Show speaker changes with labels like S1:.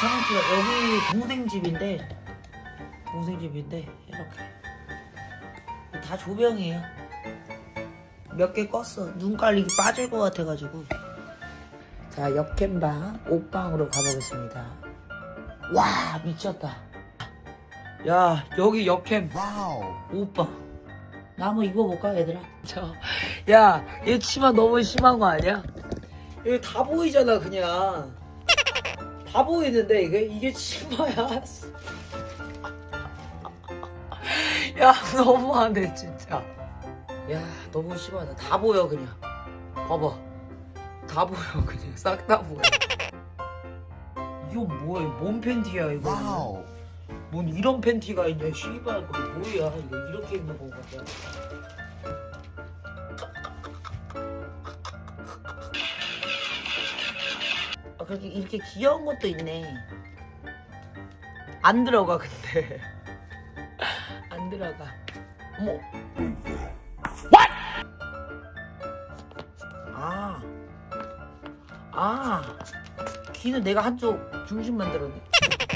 S1: 창고가 여기 동생 집인데 동생 집인데 이렇게 다 조병이에요. 몇 개 껐어. 눈 깔리기 빠질 것 같아가지고. 자 역캠방 옷방으로 가보겠습니다. 와 미쳤다. 야 여기 역캠
S2: 와우.
S1: 오빠 나 한번 입어볼까 얘들아 저 야 얘 치마 너무 심한 거 아니야? 여기 다 보이잖아 그냥 다 보이는데 이게 이게 치마야 야 너무하네 진짜. 야 너무 심하다 다 보여 그냥. 봐봐. 다 보여 그냥. 싹 다 보여. 이거 뭐야? 뭔 팬티야 이거?
S2: 와우.
S1: 뭔 이런 팬티가 있냐? 씨발 그게 뭐야? 이거 이렇게 입는 건가 그렇게 이렇게 귀여운 것도 있네. 안 들어가 근데. 안 들어가. 어머. 아, 아, 귀는 내가 한쪽 중심 만 들었네.